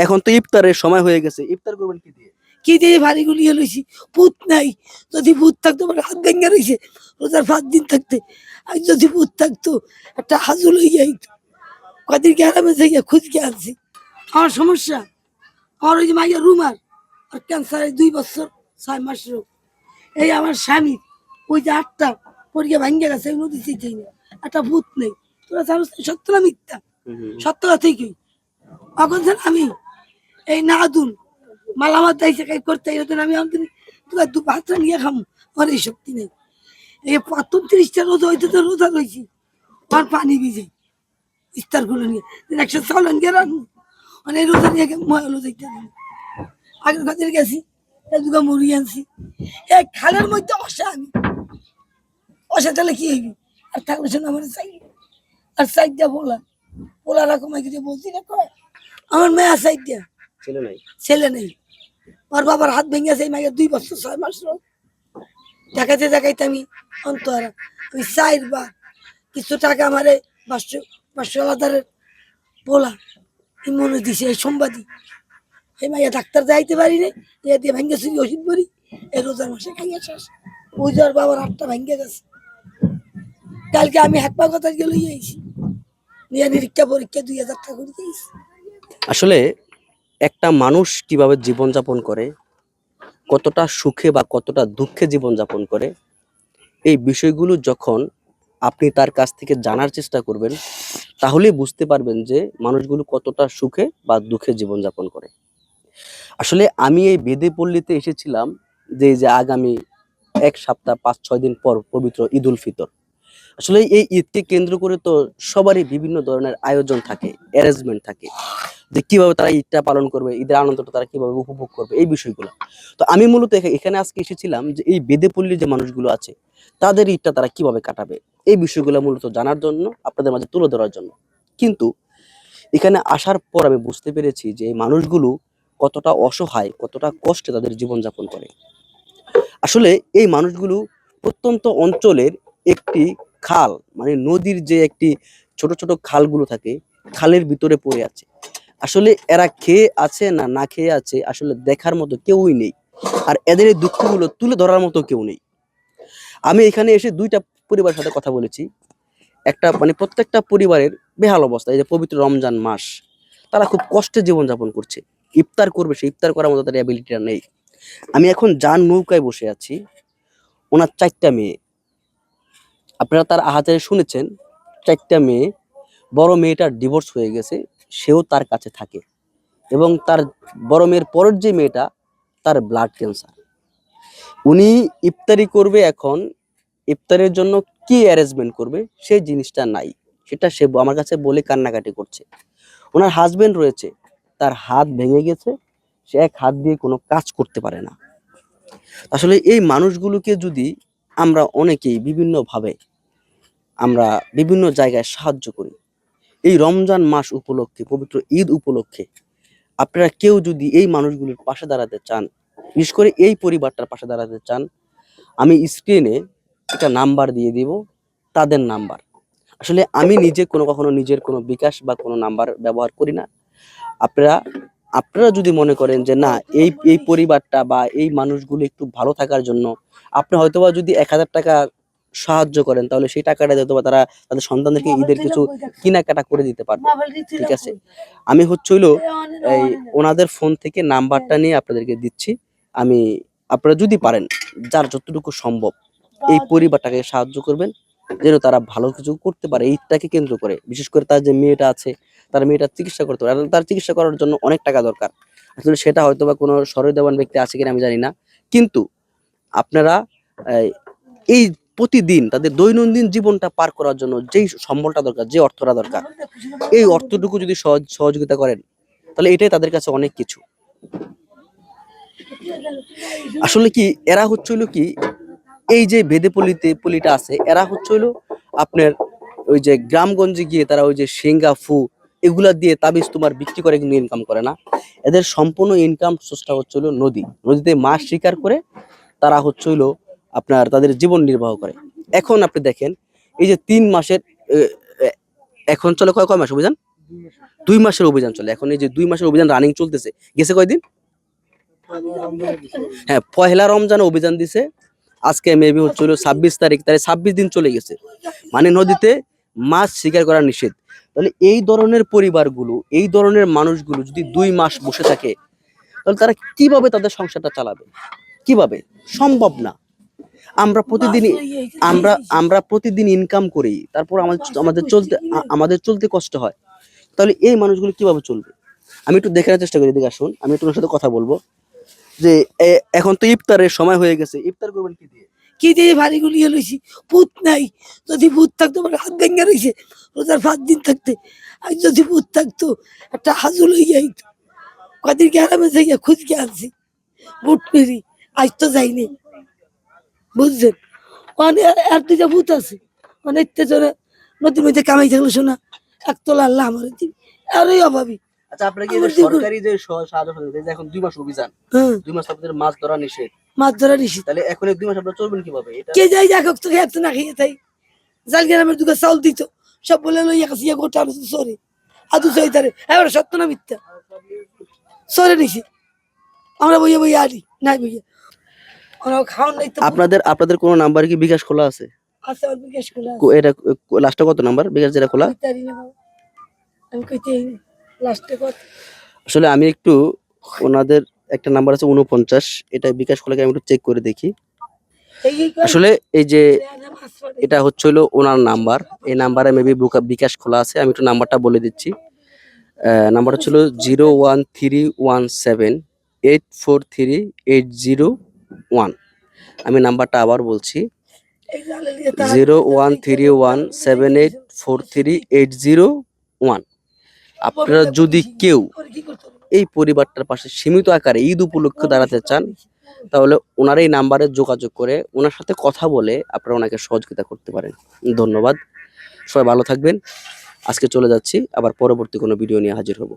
এখন তো ইফতারের সময় হয়ে গেছে। ইফতার করবেন কি দিয়ে? কি দিয়ে ভারী গুলিয়ে লইছি ভূত নাই। যদি ভূত থাকতো আমার হাত ভেঙে রয়েছে রোজার পাঁচ দিন থাকতে। আর যদি ভূত থাকতো একটা হাজুল হয়ে যাইতো। কদিন গ্যারামে থেকে খুঁজকে আনছি। আমার সমস্যা? আমার ওই যে মাইয়া রুমার আর ক্যান্সারের দুই বছর ছয় মাস রোগ। এই আমার স্বামী ওই যে আটটা পরিকে ভাঙ্গে গেছে এই নদী চিঠি না। একটা ভূত নেই। তোরা জানো সত্য না মিথ্যা? সত্য কথাই কই? আমি। এই না দুন মালামাত দাইছে, কাই করতে এরকম আমি আমাদের তোরা দু ভাতটা নিয়ে খাম আমার এই শক্তি নেই। এই প্রথম তিরিশটা রোজা হইতে তো রোজা রয়েছি আর পানি ভিজে ইস্তারগুলো নিয়ে। একশো চাউল গিয়ে রাখব মানে রোজা নিয়ে ময়লো যাইতে আগের কাছে গেছি দুগা মুড়ি আনছি। এই খালের মধ্যে অসা আমি। অসা তাহলে কি হইবি? আর থাকলে শোনো, আমার চাই আর সাইড দিয়া বলা বলা রকম বলছি না আমার মেয়ে সাইড দিয়া। ছেলে নাই। ছেলে নেই। আমার বাবার হাত ভেঙে আছে এই মাইয়ের দুই বছর ছয় মাস দেখাতে দেখাইতে আমি অন্তর আমি চাইর বা কিছু টাকা আমারে পাঁচশো পাঁচশো আলাদারের বলা এই মনে দিছে এই সম্বাদী এই মাইয়া ডাক্তার যাইতে পারি নে এ দিয়ে ভেঙে চুরি ওষুধ করি এই রোজার মাসে খাইয়া শেষ। ওই যার বাবার হাতটা ভেঙে গেছে। কালকে আমি হাত পা কথা গেলে আইছি নিয়ে নিরীক্ষা পরীক্ষা দুই হাজার টাকা করে আসলে একটা মানুষ কীভাবে জীবনযাপন করে, কতটা সুখে বা কতটা দুঃখে জীবনযাপন করে, এই বিষয়গুলো যখন আপনি তার কাছ থেকে জানার চেষ্টা করবেন, তাহলেই বুঝতে পারবেন যে মানুষগুলো কতটা সুখে বা দুঃখে জীবনযাপন করে। আসলে আমি এই বেদে পল্লীতে এসেছিলাম যে যে আগামী এক সপ্তাহ, পাঁচ, ছয় দিন পর পবিত্র ঈদ উল ফিতর। আসলে এই ঈদকে কেন্দ্র করে তো সবারই বিভিন্ন ধরনের আয়োজন থাকে অ্যারেঞ্জমেন্ট থাকে। যে কীভাবে তারা ঈদটা পালন করবে, ঈদের আনন্দটা তারা কীভাবে উপভোগ করবে, এই বিষয়গুলো। তো আমি মূলত এখানে আজকে এসেছিলাম যে এই বেদেপল্লীর যে মানুষগুলো আছে, তাদের ঈদটা তারা কীভাবে কাটাবে, এই বিষয়গুলো মূলত জানার জন্য, আপনাদের মাঝে তুলে ধরার জন্য। কিন্তু এখানে আসার পর আমি বুঝতে পেরেছি যে এই মানুষগুলো কতটা অসহায়, কতটা কষ্টে তাদের জীবনযাপন করে। আসলে এই মানুষগুলো প্রত্যন্ত অঞ্চলের একটি খাল মানে নদীর যে একটি ছোট ছোট খালগুলো থাকে, খালের ভিতরে পড়ে আছে। আসলে এরা খেয়ে আছে না না খেয়ে আছে, আসলে দেখার মতো কেউই নেই। আর এদের এই দুঃখগুলো তুলে ধরার মতো কেউ নেই। আমি এখানে এসে দুইটা পরিবারের সাথে কথা বলেছি। একটা মানে প্রত্যেকটা পরিবারের বেহাল অবস্থা, এই যে পবিত্র রমজান মাস, তারা খুব কষ্টে জীবনযাপন করছে। ইফতার করবে সে ইফতার করার মতো তার অ্যাবিলিটিটা নেই। আমি এখন যান নৌকায় বসে আছি, ওনার চারটা মেয়ে। আপনারা তার আহাজারে শুনেছেন, চারটা মেয়ে, বড় মেয়েটার ডিভোর্স হয়ে গেছে, সেও তার কাছে থাকে। এবং তার বড় মেয়ের পরের যে মেয়েটা, তার ব্লাড ক্যান্সার উনি ইফতারি করবে এখন, ইফতারের জন্য কি অ্যারেঞ্জমেন্ট করবে সেই জিনিসটা নাই। সেটা সে আমার কাছে বলে কান্নাকাটি করছে। ওনার হাজবেন্ড রয়েছে, তার হাত ভেঙে গেছে, সে এক হাত দিয়ে কোনো কাজ করতে পারে না। আসলে এই মানুষগুলোকে যদি আমরা অনেকেই বিভিন্নভাবে আমরা বিভিন্ন জায়গায় সাহায্য করি। এই রমজান মাস উপলক্ষে, পবিত্র ঈদ উপলক্ষে আপনারা কেউ যদি এই মানুষগুলির পাশে দাঁড়াতে চান, বিশেষ করে এই পরিবারটার পাশে দাঁড়াতে চান, আমি স্ক্রিনে একটা নাম্বার দিয়ে দিব, তাদের নাম্বার আসলে আমি নিজে কোনো কখনো নিজের কোনো বিকাশ বা কোনো নাম্বার ব্যবহার করি না। আপনারা আপনারা যদি মনে করেন যে না, এই এই পরিবারটা বা এই মানুষগুলো একটু ভালো থাকার জন্য, আপনি হয়তোবা যদি এক হাজার টাকা সাহায্য করেন তাহলে সেই টাকাটা হয়তো বা তারা তাদের সন্তানদেরকে ঈদের কিছু কেনাকাটা করে দিতে পারবে। ঠিক আছে? আমি হচ্ছে হইল এই ওনাদের ফোন থেকে নাম্বারটা নিয়ে আপনাদেরকে দিচ্ছি। আমি আপনারা যদি পারেন যার যতটুকু সম্ভব এই পরিবারটাকে সাহায্য করবেন যেন তারা ভালো কিছু করতে পারে ঈদটাকে কেন্দ্র করে। বিশেষ করে তার যে মেয়েটা আছে তার মেয়েটা চিকিৎসা করতে পারে। তার চিকিৎসা করার জন্য অনেক টাকা দরকার। আসলে সেটা হয়তো বা কোনো সরদেবান ব্যক্তি আছে কিনা আমি জানি না। কিন্তু আপনারা এই, এই প্রতিদিন তাদের দৈনন্দিন জীবনটা পার করার জন্য যেই সম্বলটা দরকার, যে অর্থটা দরকার, এই অর্থটুকু যদি সহযোগিতা করেন, তাহলে এটাই তাদের কাছে অনেক কিছু। আসলে কি, এরা হচ্ছে হলো কি, এই যে বেদে পল্লীতে পল্লীটা আছে, এরা হচ্ছে হলো আপনার ওই যে গ্রামগঞ্জে গিয়ে তারা ওই যে সেঙ্গা, ফু, এগুলা দিয়ে তাবিজ তোমার বিক্রি করে কিন্তু ইনকাম করে না। এদের সম্পূর্ণ ইনকাম সোর্সটা হচ্ছে হলো নদী। নদীতে মাছ শিকার করে তারা হচ্ছে হলো আপনার তাদের জীবন নির্বাহ করে। এখন আপনি দেখেন, এই যে তিন মাসের এখন চলে কয় কয় মাস অভিযান? দুই মাসের অভিযান চলে। এখন এই যে দুই মাসের অভিযান রানিং চলতেছে, গেছে কয়দিন? হ্যাঁ পয়লা রমজান অভিযান দিছে। আজকে মেবি হচ্ছিল ছাব্বিশ তারিখ, তাহলে ছাব্বিশ দিন চলে গেছে। মানে নদীতে মাছ শিকার করা নিষেধ। তাহলে এই ধরনের পরিবারগুলো, এই ধরনের মানুষগুলো যদি দুই মাস বসে থাকে, তাহলে তারা কীভাবে তাদের সংসারটা চালাবে? কীভাবে? সম্ভব না। আমরা প্রতিদিনই আমরা আমরা প্রতিদিন ইনকাম করি। তারপর আমাদের আমাদের চলতে আমাদের চলতে কষ্ট হয়। তাহলে এই মানুষগুলো কীভাবে চলবে? আমি একটু দেখার চেষ্টা করি এদিকে আসুন। আমি একটু সাথে কথা বলব। যে এখন তো ইফতারের সময় হয়ে গেছে। ইফতার করবেন কি দিয়ে? কি দিয়ে ভারী গুলিয়ে লইছি? ভূত নাই। যদি ভূত থাকতো আমার হাত ভেঙে রয়েছে রোজার পাঁচ দিন থাকতে। আর যদি ভূত থাকতো একটা হাজু লইয়া আইতো। কদিন গ্যারামে যাইয়া খুঁজকে আনছি। বুট মেরি আজ তো যাইনি। বুঝছেন? আর দুইটা ভূত আছে। অনেক জনে নদীর মধ্যে কামাই থাকল শোনা একতলা আল্লাহ আমার দিন। আরই অভাবী। আচ্ছা আপনার কি এই যে আমার যেগুলো- সরকারি যে সাহায্য সহযোগিতা, এখন দুই মাস অভিযান হ্যাঁ। দুই মাস আপনাদের মাছ ধরা নিষেধ। মাছ ধরা তাহলে এখন দুই মাস আপনারা চলবেন কীভাবে? এটা কে যাই দেখো তো খেয়ে না খেয়ে তাই জাল গ্রামের দুটো চাউল দিত। সব বলে লইয়া কাছে ইয়া গোটা আনছে সরে। আদু সইতারে এবার সত্য না মিথ্যা? সরে নিছি। আমরা বইয়া বইয়া আনি নাই বইয়া ওরা খাওয়ান নাই তো আপনাদের আপনাদের কোনো নাম্বার কি বিকাশ খোলা আছে? এটা লাস্টে কত নাম্বার? বিকাশ যেটা খোলা? আসলে আমি একটু ওনাদের একটা নাম্বার আছে উনপঞ্চাশ এটা বিকাশ খোলাকে আমি একটু চেক করে দেখি। আসলে এই যে এটা হচ্ছে হলো ওনার নাম্বার। এই নাম্বারে মেবি বিকাশ খোলা আছে। আমি একটু নাম্বারটা বলে দিচ্ছি। নাম্বারটা ছিল zero one three one seven eight four three eight zero one আমি নাম্বারটা আবার বলছি। Zero one three one seven eight four three eight zero one আপনারা যদি কেউ? এই পরিবারটার পাশে সীমিত আকারে ঈদ উপলক্ষে দাঁড়াতে চান তাহলে ওনার এই নাম্বারে যোগাযোগ করে ওনার সাথে কথা বলে আপনারা ওনাকে সহযোগিতা করতে পারেন। ধন্যবাদ। সবাই ভালো থাকবেন। আজকে চলে যাচ্ছি। আবার পরবর্তী কোনো ভিডিও নিয়ে হাজির হব।